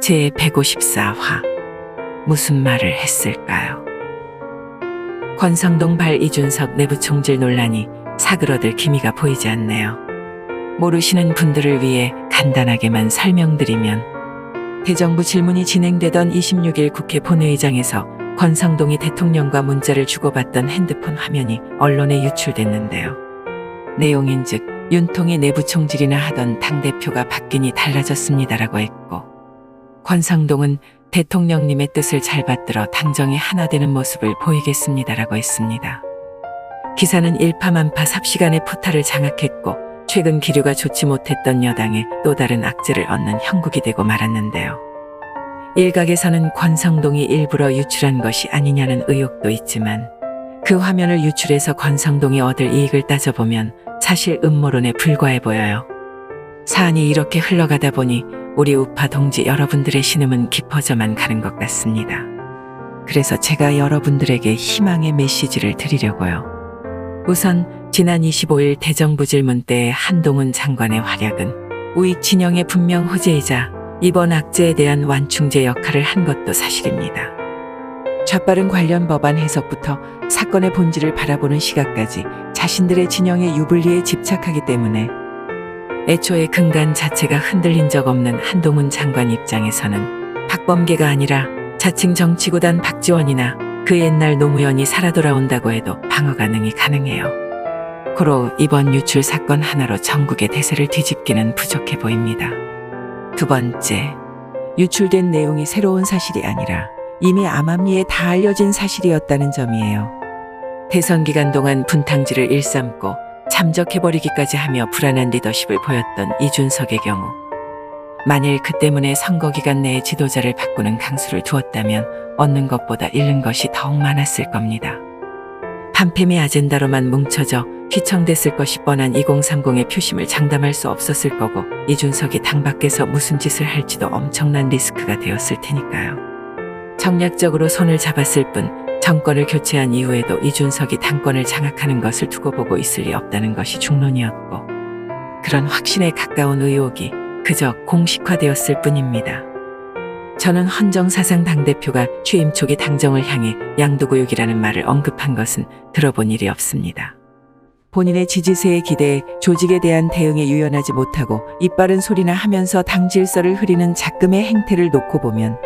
제 154화 무슨 말을 했을까요? 권성동 발 이준석 내부 총질 논란이 사그러들 기미가 보이지 않네요. 모르시는 분들을 위해 간단하게만 설명드리면 대정부 질문이 진행되던 26일 국회 본회의장에서 권성동이 대통령과 문자를 주고받던 핸드폰 화면이 언론에 유출됐는데요. 내용인즉 윤통이 내부 총질이나 하던 당대표가 바뀌니 달라졌습니다라고 했고 권상동은 대통령님의 뜻을 잘 받들어 당정이 하나 되는 모습을 보이겠습니다라고 했습니다. 기사는 일파만파 삽시간에 포탈을 장악했고 최근 기류가 좋지 못했던 여당에 또 다른 악재를 얻는 형국이 되고 말았는데요. 일각에서는 권성동이 일부러 유출한 것이 아니냐는 의혹도 있지만 그 화면을 유출해서 권성동이 얻을 이익을 따져보면 사실 음모론에 불과해 보여요. 사안이 이렇게 흘러가다 보니 우리 우파 동지 여러분들의 신음은 깊어져만 가는 것 같습니다. 그래서 제가 여러분들에게 희망의 메시지를 드리려고요. 우선 지난 25일 대정부 질문 때 한동훈 장관의 활약은 우익 진영의 분명 호재이자 이번 악재에 대한 완충제 역할을 한 것도 사실입니다. 좌빠른 관련 법안 해석부터 사건의 본질을 바라보는 시각까지 자신들의 진영의 유불리에 집착하기 때문에 애초에 근간 자체가 흔들린 적 없는 한동훈 장관 입장에서는 박범계가 아니라 자칭 정치구단 박지원이나 그 옛날 노무현이 살아 돌아온다고 해도 방어 가능이 가능해요. 고로 이번 유출 사건 하나로 전국의 대세를 뒤집기는 부족해 보입니다. 두 번째, 유출된 내용이 새로운 사실이 아니라 이미 암암리에 다 알려진 사실이었다는 점이에요. 대선 기간 동안 분탕질을 일삼고 잠적해버리기까지 하며 불안한 리더십을 보였던 이준석의 경우 만일 그 때문에 선거 기간 내에 지도자를 바꾸는 강수를 두었다면 얻는 것보다 잃는 것이 더욱 많았을 겁니다. 반패미 아젠다로만 뭉쳐져 휘청됐을 것이 뻔한 2030의 표심을 장담할 수 없었을 거고 이준석이 당 밖에서 무슨 짓을 할지도 엄청난 리스크가 되었을 테니까요. 정략적으로 손을 잡았을 뿐 정권을 교체한 이후에도 이준석이 당권을 장악하는 것을 두고 보고 있을 리 없다는 것이 중론이었고 그런 확신에 가까운 의혹이 그저 공식화되었을 뿐입니다. 저는 헌정사상 당대표가 취임 초기 당정을 향해 양도구역이라는 말을 언급한 것은 들어본 일이 없습니다. 본인의 지지세에 기대해 조직에 대한 대응에 유연하지 못하고 이빠른 소리나 하면서 당 질서를 흐리는 작금의 행태를 놓고 보면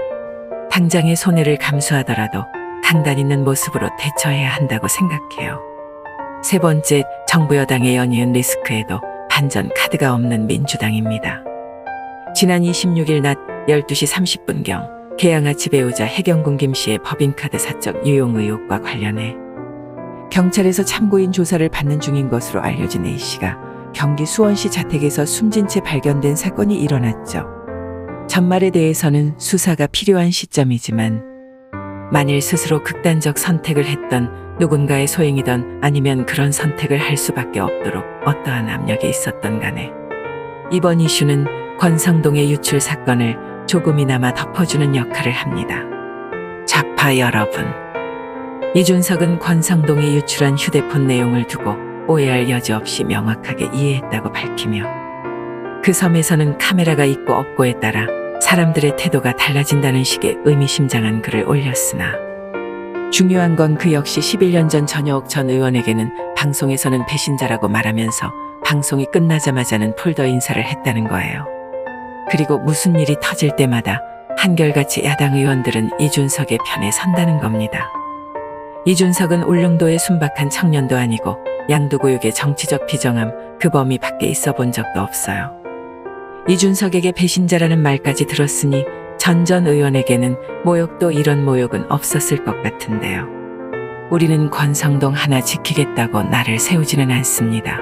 당장의 손해를 감수하더라도 강단 있는 모습으로 대처해야 한다고 생각해요. 세 번째, 정부 여당의 연이은 리스크에도 반전 카드가 없는 민주당입니다. 지난 26일 낮 12시 30분경 개양아치 배우자 해경군 김 씨의 법인카드 사적 유용 의혹과 관련해 경찰에서 참고인 조사를 받는 중인 것으로 알려진 A 씨가 경기 수원시 자택에서 숨진 채 발견된 사건이 일어났죠. 전말에 대해서는 수사가 필요한 시점이지만 만일 스스로 극단적 선택을 했던 누군가의 소행이던 아니면 그런 선택을 할 수밖에 없도록 어떠한 압력이 있었던 간에 이번 이슈는 권성동의 유출 사건을 조금이나마 덮어주는 역할을 합니다. 좌파 여러분. 이준석은 권성동이 유출한 휴대폰 내용을 두고 오해할 여지 없이 명확하게 이해했다고 밝히며 그 섬에서는 카메라가 있고 없고에 따라 사람들의 태도가 달라진다는 식의 의미심장한 글을 올렸으나 중요한 건 그 역시 11년 전 전효옥 전 의원에게는 방송에서는 배신자라고 말하면서 방송이 끝나자마자는 폴더 인사를 했다는 거예요. 그리고 무슨 일이 터질 때마다 한결같이 야당 의원들은 이준석의 편에 선다는 겁니다. 이준석은 울릉도의 순박한 청년도 아니고 양도구역의 정치적 비정함 그 범위 밖에 있어 본 적도 없어요. 이준석에게 배신자라는 말까지 들었으니 전 전 의원에게는 모욕도 이런 모욕은 없었을 것 같은데요. 우리는 권성동 하나 지키겠다고 나를 세우지는 않습니다.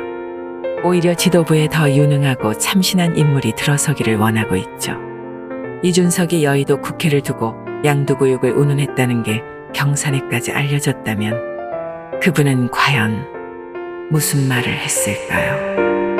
오히려 지도부에 더 유능하고 참신한 인물이 들어서기를 원하고 있죠. 이준석이 여의도 국회를 두고 양도구역을 운운했다는 게 경산에까지 알려졌다면 그분은 과연 무슨 말을 했을까요?